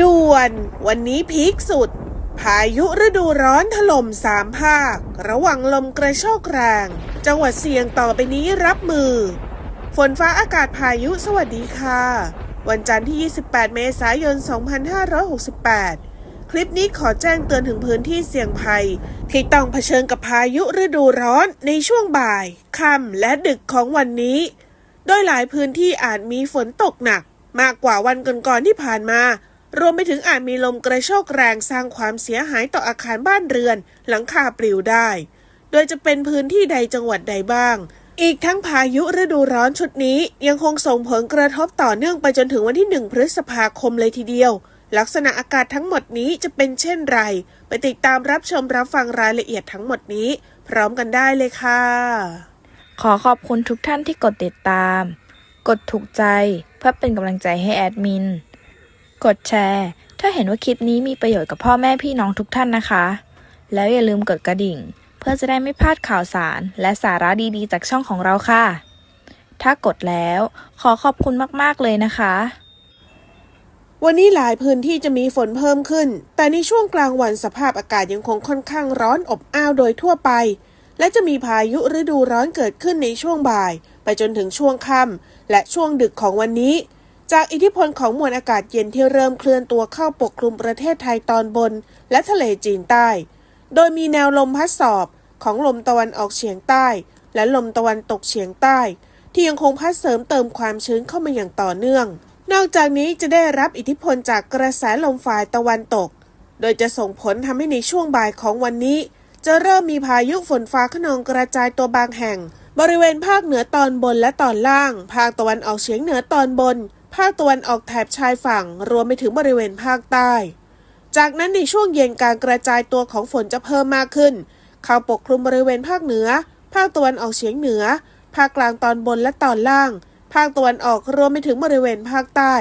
ด่วน วันนี้พีคสุด พายุฤดูร้อนถล่มสามภาค ระหว่างลมกระโชกแรง จังหวัดเสี่ยงต่อไปนี้รับมือ ฝนฟ้าอากาศพายุสวัสดีค่ะ วันจันทร์ที่ 28 เมษายน 2568 คลิปนี้ขอแจ้งเตือนถึงพื้นที่เสี่ยงภัย ที่ต้องเผชิญกับพายุฤดูร้อนในช่วงบ่าย ค่ำและดึกของวันนี้ โดยหลายพื้นที่อาจมีฝนตกหนัก มากกว่าวันก่อนๆที่ผ่านมา รวมไปถึงอาจมีลมกระโชกแรงสร้างความเสียหายต่ออาคารบ้านเรือน หลังคาปลิวได้ โดยจะเป็นพื้นที่ใดจังหวัดใดบ้าง อีกทั้งพายุฤดูร้อนชุดนี้ยังคงส่งผลกระทบต่อเนื่องไปจนถึงวันที่ 1 พฤษภาคมเลยทีเดียว ลักษณะอากาศทั้งหมดนี้จะเป็นเช่นไร ไปติดตามรับชมรับฟังรายละเอียดทั้งหมดนี้ พร้อมกันได้เลยค่ะ ขอขอบคุณทุกท่านที่กดติดตาม กดถูกใจเพื่อเป็นกำลังใจให้แอดมิน กดแชร์ ถ้าเห็นว่าคลิปนี้มีประโยชน์กับพ่อแม่พี่น้องทุกท่านนะคะ แล้วอย่าลืมกดกระดิ่ง เพื่อจะได้ไม่พลาดข่าวสาร และสาระดีๆ จากช่องของเราค่ะ ถ้ากดแล้วขอขอบคุณมากๆเลยนะคะ วันนี้หลายพื้นที่จะมีฝนเพิ่มขึ้น แต่ในช่วงกลางวันสภาพอากาศยังคงค่อนข้างร้อนอบอ้าวโดยทั่วไป และจะมีพายุฤดูร้อนเกิดขึ้นในช่วงบ่าย ไปจนถึงช่วงค่ำและช่วงดึกของวันนี้ จากอิทธิพลของมวลอากาศเย็นที่เริ่มเคลื่อนตัวเข้าปกคลุมประเทศไทยตอนบน และทะเลจีนใต้ โดยมีแนวลมพัดสอบของลมตะวันออกเฉียงใต้ และลมตะวันตกเฉียงใต้ ที่ยังคงพัดเสริมเติมความชื้นเข้ามาอย่างต่อเนื่อง นอกจากนี้จะได้รับอิทธิพลจากกระแสลมฝ่ายตะวันตก โดยจะส่งผลทำให้ในช่วงบ่ายของวันนี้ จะเริ่มมีพายุฝนฟ้าขนองกระจายตัวบางแห่ง บริเวณภาคเหนือตอนบนและตอนล่าง ภาคตะวันออกเฉียงเหนือตอนบน ภาคตะวันออกแถบชายฝั่งรวมไปถึงบริเวณภาคใต้ จากนั้นในช่วงเย็นการกระจายตัวของฝนจะเพิ่มมากขึ้น เข้าปกคลุมบริเวณภาคเหนือ ภาคตะวันออกเฉียงเหนือ ภาคกลางตอนบนและตอนล่าง ภาคตะวันออกรวมไปถึงบริเวณภาคใต้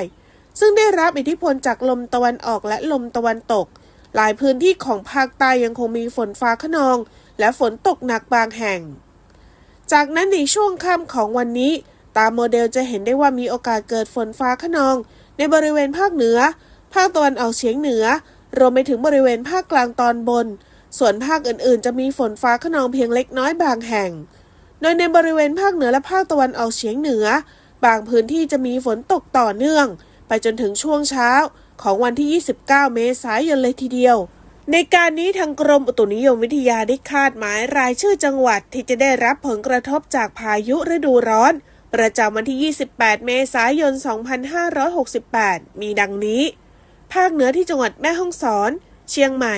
ซึ่งได้รับอิทธิพลจากลมตะวันออกและลมตะวันตก หลายพื้นที่ของภาคใต้ยังคงมีฝนฟ้าขนอง และฝนตกหนักบางแห่ง จากนั้นในช่วงค่ำของวันนี้ ตามโมเดลจะเห็นได้ว่ามีโอกาสเกิดฝนฟ้าขนอง ในบริเวณภาคเหนือ ภาคตะวันออกเฉียงเหนือ รวมไปถึงบริเวณภาคกลางตอนบน ส่วนภาคอื่นๆ จะมีฝนฟ้าขนองเพียงเล็กน้อยบางแห่ง โดยในบริเวณภาคเหนือและภาคตะวันออกเฉียงเหนือ บางพื้นที่จะมีฝนตกต่อเนื่อง ไปจนถึงช่วงเช้าของวันที่ 29 เมษายนเลยทีเดียว ในการนี้ทางกรมอุตุนิยมวิทยาได้คาดหมายรายชื่อจังหวัดที่จะได้รับผลกระทบจากพายุฤดูร้อน ประจำวันที่ 28 เมษายน 2568 มีดังนี้ ภาคเหนือที่จังหวัดแม่ฮ่องสอน เชียงใหม่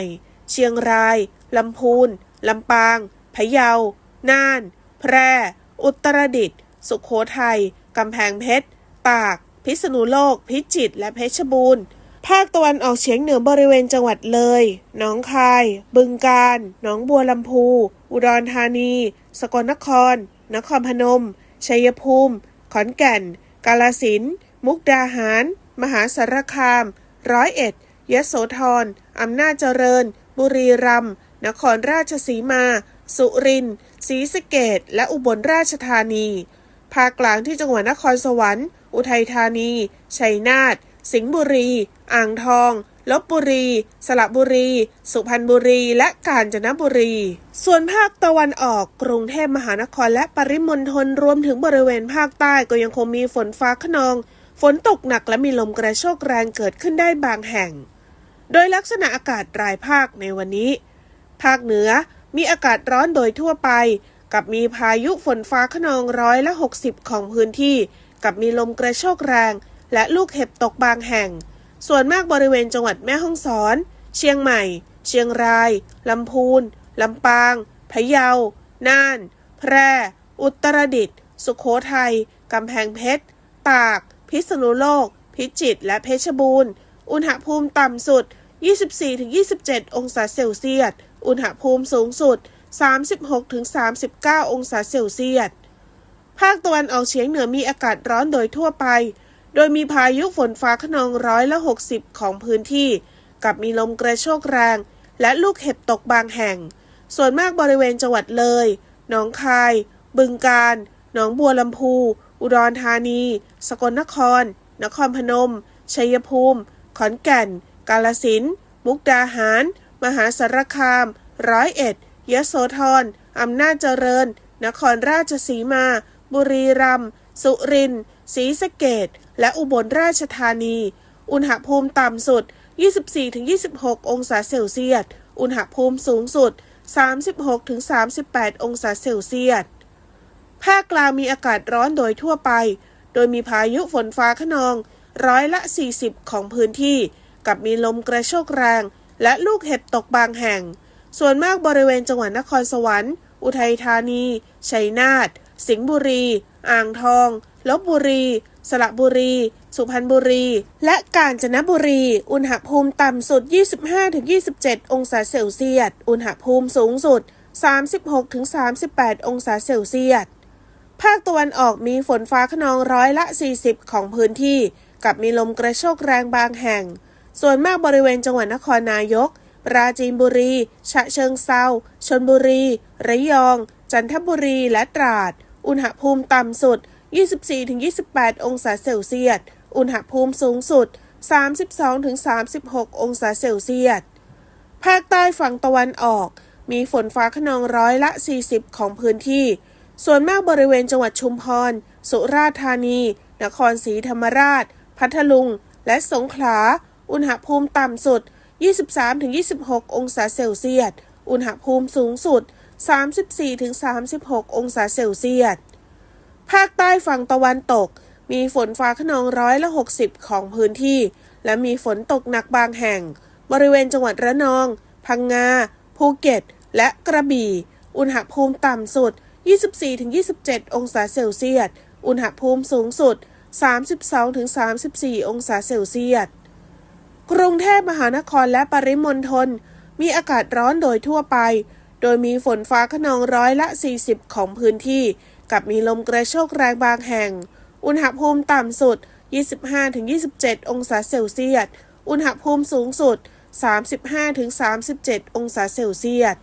เชียงราย ลำพูน ลำปาง พะเยา น่าน แพร่ อุตรดิตถ์ สุขโขทัย กำแพงเพชร ตาก พิษณุโลก พิจิตร และเพชรบูรณ์ ภาคตะวันออกเฉียงเหนือบริเวณจังหวัดเลย หนองคาย บึงกาฬ หนองบัวลำพู อุดรธานี สกลนคร นครพนม ชัยภูมิ ขอนแก่น กาลสินธุ์มุกดาหาร มหาสารคาม ร้อยเอ็ด ยโสธร อำนาจเจริญ บุรีรัมย์ นครราชสีมา สุรินทร์ ศรีสะเกษและอุบลราชธานี ภาคกลางที่จังหวัดนครสวรรค์ อุทัยธานี ชัยนาท สิงห์บุรี อ่างทอง ลบบุรี สระบุรี สุพรรณบุรี และกาญจนบุรี ส่วนภาคตะวันออกกรุงเทพมหานครและปริมณฑลรวมถึงบริเวณภาคใต้ก็ยังคงมีฝนฟ้าขนอง ฝนตกหนักและมีลมกระโชกแรงเกิดขึ้นได้บางแห่ง โดยลักษณะอากาศรายภาคในวันนี้ ภาคเหนือมีอากาศร้อนโดยทั่วไป กับมีพายุฝนฟ้าขนองร้อยละ 60 ของพื้นที่ กับมีลมกระโชกแรง และลูกเห็บตกบางแห่ง ส่วนมากบริเวณจังหวัดแม่ฮ่องสอน เชียงใหม่ เชียงราย ลำพูน ลำปาง พะเยา น่าน แพร่ อุตรดิตถ์ สุขโขทัย กำแพงเพชร ตาก พิษณุโลก พิจิตร และเพชรบูรณ์ อุณหภูมิต่ำสุด 24-27 องศาเซลเซียส อุณหภูมิสูงสุด 36-39 องศาเซลเซียส ภาคตะวันออกเฉียงเหนือมีอากาศร้อนโดยทั่วไป โดยมีพายุฝนฟ้าขนองร้อยละ 60 ของพื้นที่ กับมีลมกระโชกแรง และลูกเห็บตกบางแห่ง ส่วนมากบริเวณจังหวัดเลย หนองคาย บึงกาฬ หนองบัวลำพู อุดรธานี สกลนคร นครพนม ชัยภูมิ ขอนแก่น กาลสินธุ์มุกดาหาร มหาสารคาม ร้อยเอ็ด ยโสธร อำนาจเจริญ นครราชสีมา บุรีรัมย์ สุรินทร์ ศรีสะเกดและอุบลราชธานี อุณหภูมิต่ำสุด 24-26 องศาเซลเซียส อุณหภูมิสูงสุด 36-38 องศาเซลเซียส ภาคกลางมีอากาศร้อนโดยทั่วไป โดยมีพายุฝนฟ้าขนองร้อยละ 40 ของพื้นที่ กับมีลมกระโชกแรง และลูกเห็บตกบางแห่ง ส่วนมากบริเวณจังหวัดนครสวรรค์ อุทัยธานี ชัยนาท สิงห์บุรี อ่างทอง ลบบุรี สระบุรี สุพรรณบุรี และกาญจนบุรี อุณหภูมิต่ำสุด 25-27 องศาเซลเซียส อุณหภูมิสูงสุด 36-38 องศาเซลเซียส ภาคตะวันออกมีฝนฟ้าขนองร้อยละ 40 ของพื้นที่ กับมีลมกระโชกแรงบางแห่ง ส่วนมากบริเวณจังหวัดนครนายก ปราจีนบุรี ฉะเชิงเซาชนบุรี ระยอง จันทบุรี และตราด อุณหภูมิต่ำสุด 24-28 องศาเซลเซียส อุณหภูมิสูงสุด 32-36 องศาเซลเซียส ภาคใต้ฝั่งตะวันออก มีฝนฟ้าขนองร้อยละ 40 ของพื้นที่ ส่วนมากบริเวณจังหวัดชุมพร สุราษฎร์ธานี นครศรีธรรมราช พัทลุง และสงขลา อุณหภูมิต่ำสุด 23-26 องศาเซลเซียส อุณหภูมิสูงสุด 34-36 องศาเซลเซียส ภาคใต้ฝั่งตะวันตก มีฝนฟ้าขนองร้อยละ60 ของพื้นที่ และมีฝนตกหนักบางแห่ง บริเวณจังหวัดระนอง พังงา ภูเก็ต และกระบี่ อุณหภูมิต่ำสุด 24-27 องศาเซลเซียส อุณหภูมิสูงสุด 32-34 องศาเซลเซียส กรุงเทพมหานครและปริมณฑลมีอากาศร้อนโดยทั่วไป โดยมีฝนฟ้าขนองร้อยละ 40 ของพื้นที่ กับมีลมกระโชกแรงบางแห่ง อุณหภูมิต่ำสุด 25-27 องศาเซลเซียส อุณหภูมิสูงสุด 35-37 องศาเซลเซียส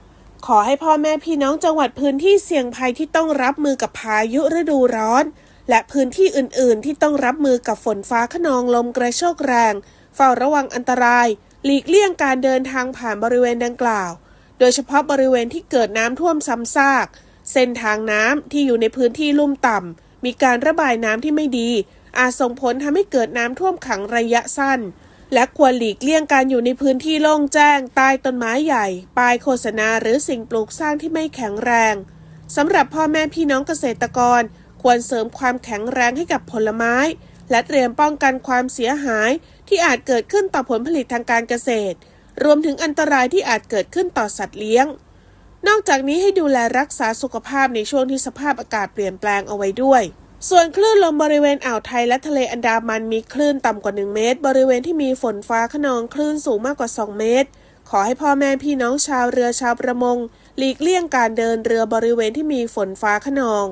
ขอให้พ่อแม่พี่น้องจังหวัดพื้นที่เสี่ยงภัยที่ต้องรับมือกับพายุฤดูร้อน และพื้นที่อื่น ๆ ที่ต้องรับมือกับฝนฟ้าขนองลมกระโชกแรง เฝ้าระวังอันตราย หลีกเลี่ยงการเดินทางผ่านบริเวณดังกล่าว โดยเฉพาะบริเวณที่เกิดน้ำท่วมซ้ำซาก เส้นทางน้ำที่อยู่ในพื้นที่ลุ่มต่ำมีการระบายน้ำที่ไม่ดี อาจส่งผลทำให้เกิดน้ำท่วมขังระยะสั้น และควรหลีกเลี่ยงการอยู่ในพื้นที่โล่งแจ้ง ใต้ต้นไม้ใหญ่ ป้ายโฆษณาหรือสิ่งปลูกสร้างที่ไม่แข็งแรงสำหรับพ่อแม่พี่น้องเกษตรกร ควรเสริมความแข็งแรงให้กับผลไม้ และเตรียมป้องกันความเสียหายที่อาจเกิดขึ้นต่อผลผลิตทางการเกษตร รวมถึงอันตรายที่อาจเกิดขึ้นต่อสัตว์เลี้ยง นอกจากนี้ให้ดูแลรักษาสุขภาพในช่วงที่สภาพอากาศเปลี่ยนแปลงเอาไว้ด้วย ส่วนคลื่นลมบริเวณอ่าวไทยและทะเลอันดามันมีคลื่นต่ำกว่า 1 เมตร บริเวณที่มีฝนฟ้าขนองคลื่นสูงมากกว่า 2 เมตร ขอให้พ่อแม่พี่น้องชาวเรือชาวประมง หลีกเลี่ยงการเดินเรือบริเวณที่มีฝนฟ้าขนอง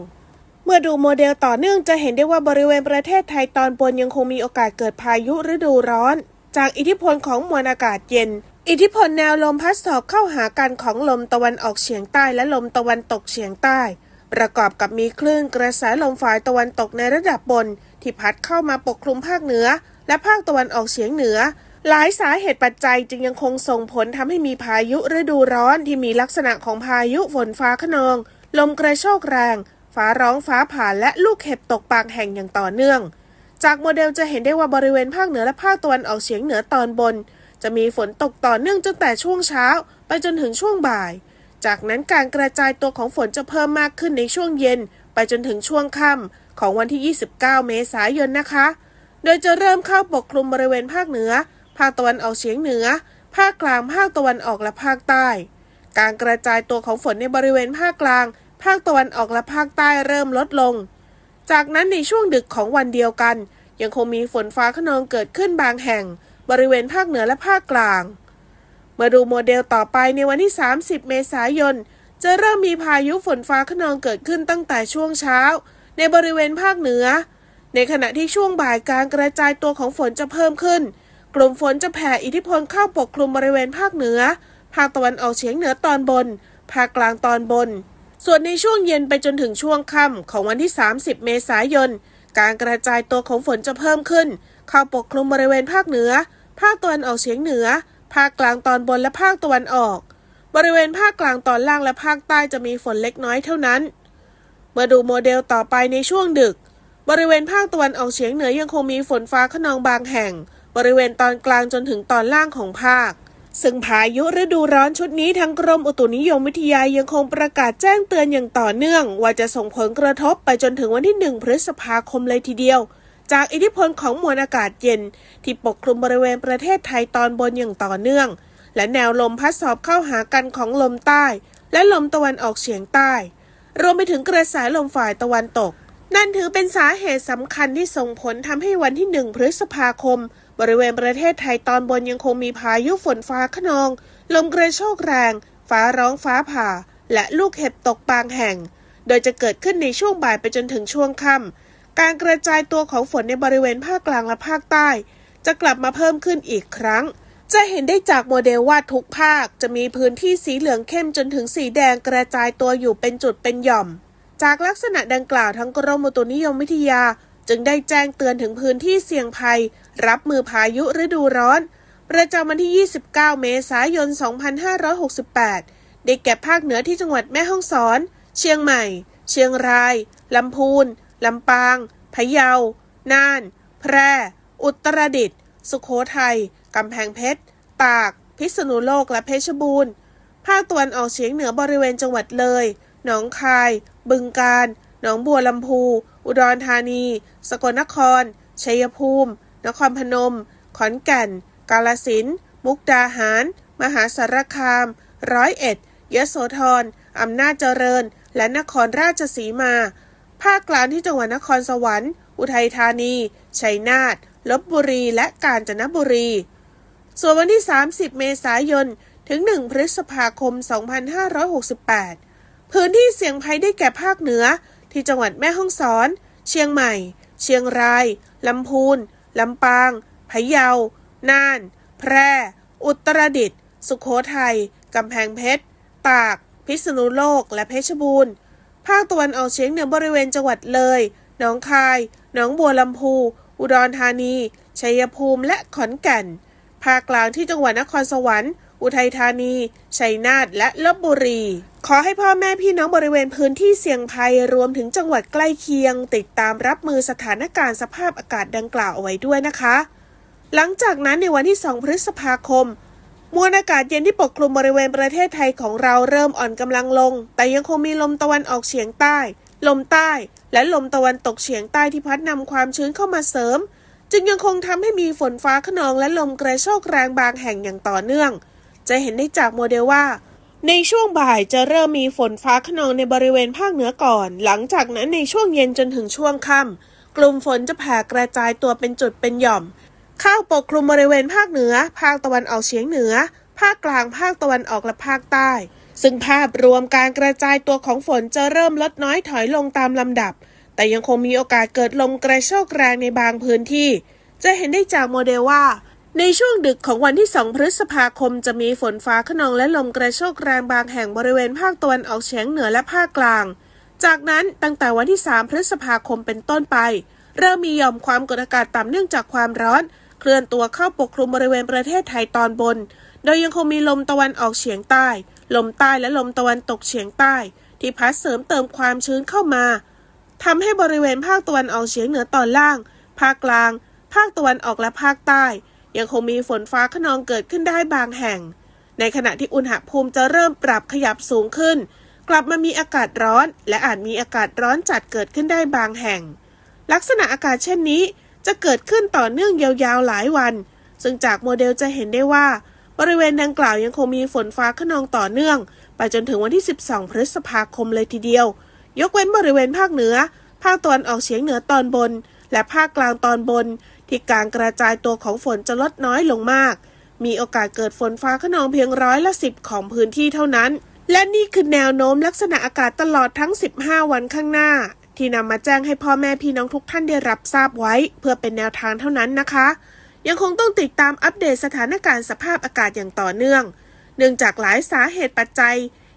เมื่อดูโมเดลต่อเนื่องจะเห็นได้ว่าบริเวณประเทศไทยตอนบนยังคงมีโอกาสเกิดพายุฤดูร้อน จากอิทธิพลของมวลอากาศเย็น อิทธิพลแนวลมพัดสอบเข้าหากันของลมตะวันออกเฉียงใต้และลมตะวันตกเฉียงใต้ ประกอบกับมีคลื่นกระแสลมฝ่ายตะวันตกในระดับบน ที่พัดเข้ามาปกคลุมภาคเหนือ และภาคตะวันออกเฉียงเหนือ หลายสาเหตุปัจจัยจึงยังคงส่งผลทำให้มีพายุฤดูร้อนที่มีลักษณะของพายุฝนฟ้าขนอง ลมกระโชกแรง ฟ้าร้องฟ้าผ่าและลูกเห็บตกบางแห่งอย่างต่อเนื่อง จากโมเดลจะเห็นได้ว่าบริเวณภาคเหนือและภาคตะวันออกเฉียงเหนือตอนบน จะมีฝนตกต่อเนื่องตั้งแต่ช่วงเช้า ไปจนถึงช่วงบ่าย จากนั้นการกระจายตัวของฝนจะเพิ่มมากขึ้นในช่วงเย็น ไปจนถึงช่วงค่ำของวันที่ 29 เมษายนนะคะ โดยจะเริ่มเข้าปกคลุมบริเวณภาคเหนือ ภาคตะวันออกเฉียงเหนือ ภาคกลาง ภาคตะวันออกและภาคใต้ การกระจายตัวของฝนในบริเวณภาคกลาง ภาคตะวันออกและภาคใต้เริ่มลดลง จากนั้นในช่วงดึกของวันเดียวกัน ยังคงมีฝนฟ้าขนองเกิดขึ้นบางแห่ง บริเวณภาคเหนือและภาคกลาง มาดูโมเดลต่อไปในวันที่ 30 เมษายน จะเริ่มมีพายุฝนฟ้าขนองเกิดขึ้นตั้งแต่ช่วงเช้า ในบริเวณภาคเหนือ ในขณะที่ช่วงบ่ายการกระจายตัวของฝนจะเพิ่มขึ้น กลุ่มฝนจะแผ่อิทธิพลเข้าปกคลุมบริเวณภาคเหนือ ภาคตะวันออกเฉียงเหนือตอนบน ภาคกลางตอนบน ส่วนในช่วงเย็นไปจนถึงช่วงค่ำของวันที่ 30 เมษายน การกระจายตัวของฝนจะเพิ่มขึ้น เข้าปกคลุมบริเวณภาคเหนือ ภาคตะวันออกเฉียงเหนือ ภาคกลางตอนบนและภาคตะวันออก บริเวณภาคกลางตอนล่างและภาคใต้จะมีฝนเล็กน้อยเท่านั้น เมื่อดูโมเดลต่อไปในช่วงดึก บริเวณภาคตะวันออกเฉียงเหนือยังคงมีฝนฟ้าขนองบางแห่ง บริเวณตอนกลางจนถึงตอนล่างของภาคซึ่งพายุฤดูร้อนชุดนี้ทางกรมอุตุนิยมวิทยายังคงประกาศแจ้งเตือนอย่างต่อเนื่อง ว่าจะส่งผลกระทบไปจนถึงวันที่ 1 พฤษภาคมเลยทีเดียว จากอิทธิพลของมวลอากาศเย็น ที่ปกคลุมบริเวณประเทศไทยตอนบนอย่างต่อเนื่อง และแนวลมพัดสอบเข้าหากันของลมใต้ และลมตะวันออกเฉียงใต้ รวมไปถึงกระแสลมฝ่ายตะวันตก นั่นถือเป็นสาเหตุสำคัญที่ส่งผลทำให้วันที่1พฤษภาคม บริเวณประเทศไทยตอนบนยังคงมีพายุฝนฟ้าขนอง ลมกระโชกแรง ฟ้าร้องฟ้าผ่า และลูกเห็บตกบางแห่ง โดยจะเกิดขึ้นในช่วงบ่ายไปจนถึงช่วงค่ำ การกระจายตัวของฝนในบริเวณภาคกลางและภาคใต้ จะกลับมาเพิ่มขึ้นอีกครั้ง จะเห็นได้จากโมเดลว่าทุกภาคจะมีพื้นที่สีเหลืองเข้มจนถึงสีแดงกระจายตัวอยู่เป็นจุดเป็นหย่อม จากลักษณะดังกล่าวทั้งกรมอุตุนิยมวิทยา จึงได้แจ้งเตือนถึงพื้นที่เสี่ยงภัย รับมือพายุฤดูร้อน ประจำวันที่ 29 เมษายน 2568 ได้แก่ภาคเหนือที่จังหวัดแม่ฮ่องสอน เชียงใหม่ เชียงรายลำพูน ลำปาง พะเยา น่าน แพร่ อุตรดิตถ์ สุโขทัย กำแพงเพชร ตาก พิษณุโลก และเพชรบูรณ์ ภาคตะวันออกเฉียงเหนือบริเวณจังหวัดเลย หนองคาย บึงกาฬ หนองบัวลำพู อุดรธานี สกลนคร ชัยภูมิ นครพนม ขอนแก่น กาฬสินธุ์มุกดาหาร มหาสารคาม ร้อยเอ็ด ยโสธร อำนาจเจริญ และนครราชสีมา ภาคกลางที่จังหวัดนครสวรรค์ อุทัยธานี ชัยนาท ลบบุรี และกาญจนบุรี ส่วนวันที่ 30 เมษายน ถึง 1 พฤษภาคม 2568 พื้นที่เสี่ยงภัยได้แก่ภาคเหนือ ที่จังหวัดแม่ฮ่องสอน เชียงใหม่ เชียงราย ลำพูน ลำปาง พะเยา น่าน แพร่ อุตรดิตถ์ สุขโขทัย กำแพงเพชร ตาก พิษณุโลก และเพชรบูรณ์ ภาคตะวันออกเฉียงเหนือบริเวณจังหวัดเลย หนองคาย หนองบัวลำพู อุดรธานี ชัยภูมิ และขอนแก่น ภาคกลางที่จังหวัดนครสวรรค์ อุทัยธานี ชัยนาท และลบบุรี ขอให้พ่อแม่พี่น้องบริเวณพื้นที่เสี่ยงภัยรวมถึงจังหวัดใกล้เคียง ติดตามรับมือสถานการณ์สภาพอากาศดังกล่าวเอาไว้ด้วยนะคะ หลังจากนั้นในวันที่ 2 พฤษภาคม มวลอากาศเย็นที่ปกคลุมบริเวณประเทศไทยของเราเริ่มอ่อนกำลังลง แต่ยังคงมีลมตะวันออกเฉียงใต้ ลมใต้ และลมตะวันตกเฉียงใต้ที่พัดนำความชื้นเข้ามาเสริม จึงยังคงทำให้มีฝนฟ้าขนองและลมกระโชกแรงบางแห่งอย่างต่อเนื่อง จะเห็นได้จากโมเดลว่า ในช่วงบ่ายจะเริ่มมีฝนฟ้าขนองในบริเวณภาคเหนือก่อน หลังจากนั้นในช่วงเย็นจนถึงช่วงค่ำกลุ่มฝนจะแผ่กระจายตัวเป็นจุดเป็นหย่อม ข้าปกคลุมบริเวณภาคเหนือ ภาคตะวันออกเฉียงเหนือ ภาคกลาง ภาคตะวันออกและภาคใต้ ซึ่งภาพรวมการกระจายตัวของฝนจะเริ่มลดน้อยถอยลงตามลำดับ แต่ยังคงมีโอกาสเกิดลมกระโชกแรงในบางพื้นที่ จะเห็นได้จากโมเดลว่า ในช่วงดึกของวันที่ 2 พฤษภาคมจะมีฝนฟ้าขนองและลมกระโชกแรงบางแห่งบริเวณภาคตะวันออกเฉียงเหนือและภาคกลาง จากนั้นตั้งแต่วันที่ 3 พฤษภาคมเป็นต้นไป เริ่มมีหย่อมความกดอากาศต่ำเนื่องจากความร้อน เคลื่อนตัวเข้าปกคลุมบริเวณประเทศไทยตอนบน โดยยังคงมีลมตะวันออกเฉียงใต้ ลมใต้และลมตะวันตกเฉียงใต้ ที่พัดเสริมเติมความชื้นเข้ามาทำให้บริเวณภาคตะวันออกเฉียงเหนือตอนล่าง ภาคกลาง ภาคตะวันออกและภาคใต้ ยังคงมีฝนฟ้าขนองเกิดขึ้นได้บางแห่ง ในขณะที่อุณหภูมิจะเริ่มปรับขยับสูงขึ้น กลับมามีอากาศร้อน และอาจมีอากาศร้อนจัดเกิดขึ้นได้บางแห่ง ลักษณะอากาศเช่นนี้ จะเกิดขึ้นต่อเนื่องยาวๆหลายวัน ซึ่งจากโมเดลจะเห็นได้ว่า บริเวณดังกล่าวยังคงมีฝนฟ้าขนองต่อเนื่อง ไปจนถึงวันที่ 12 พฤษภาคมเลยทีเดียว ยกเว้นบริเวณภาคเหนือ ภาคตะวันออกเฉียงเหนือตอนบน และภาคกลางตอนบน ที่การกระจายตัวของฝนจะลดน้อยลงมาก มีโอกาสเกิดฝนฟ้าขนองเพียงร้อยละสิบของพื้นที่เท่านั้นและนี่คือแนวโน้มลักษณะอากาศตลอดทั้ง 15 วันข้างหน้า ที่นำมาแจ้งให้พ่อแม่พี่น้องทุกท่านได้รับทราบไว้ เพื่อเป็นแนวทางเท่านั้นนะคะ ยังคงต้องติดตามอัปเดตสถานการณ์สภาพอากาศอย่างต่อเนื่อง เนื่องจากหลายสาเหตุปัจจัย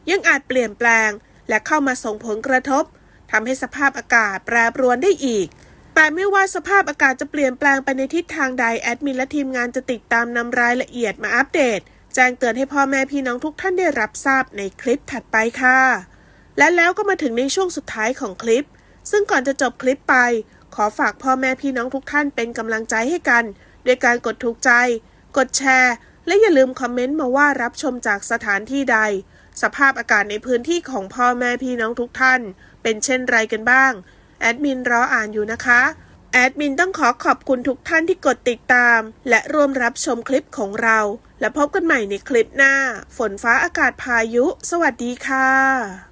ยังอาจเปลี่ยนแปลง และเข้ามาส่งผลกระทบทำให้สภาพอากาศแปรปรวนได้อีก แต่ไม่ว่าสภาพอากาศจะเปลี่ยนแปลงไปในทิศทางใดแอดมินและทีมงานจะติดตามนำรายละเอียดมาอัปเดต แจ้งเตือนให้พ่อแม่พี่น้องทุกท่านได้รับทราบในคลิปถัดไปค่ะ และแล้วก็มาถึงในช่วงสุดท้ายของคลิป ซึ่งก่อนจะจบคลิปไป ขอฝากพ่อแม่พี่น้องทุกท่านเป็นกำลังใจให้กันด้วยการกดถูกใจ กดแชร์ และอย่าลืมคอมเมนต์มาว่ารับชมจากสถานที่ใด สภาพอากาศในพื้นที่ของพ่อแม่พี่น้องทุกท่าน เป็นเช่นไรกันบ้าง แอดมินรออ่านอยู่นะคะ แอดมินต้องขอขอบคุณทุกท่านที่กดติดตาม และร่วมรับชมคลิปของเรา และพบกันใหม่ในคลิปหน้า ฝนฟ้าอากาศพายุ สวัสดีค่ะ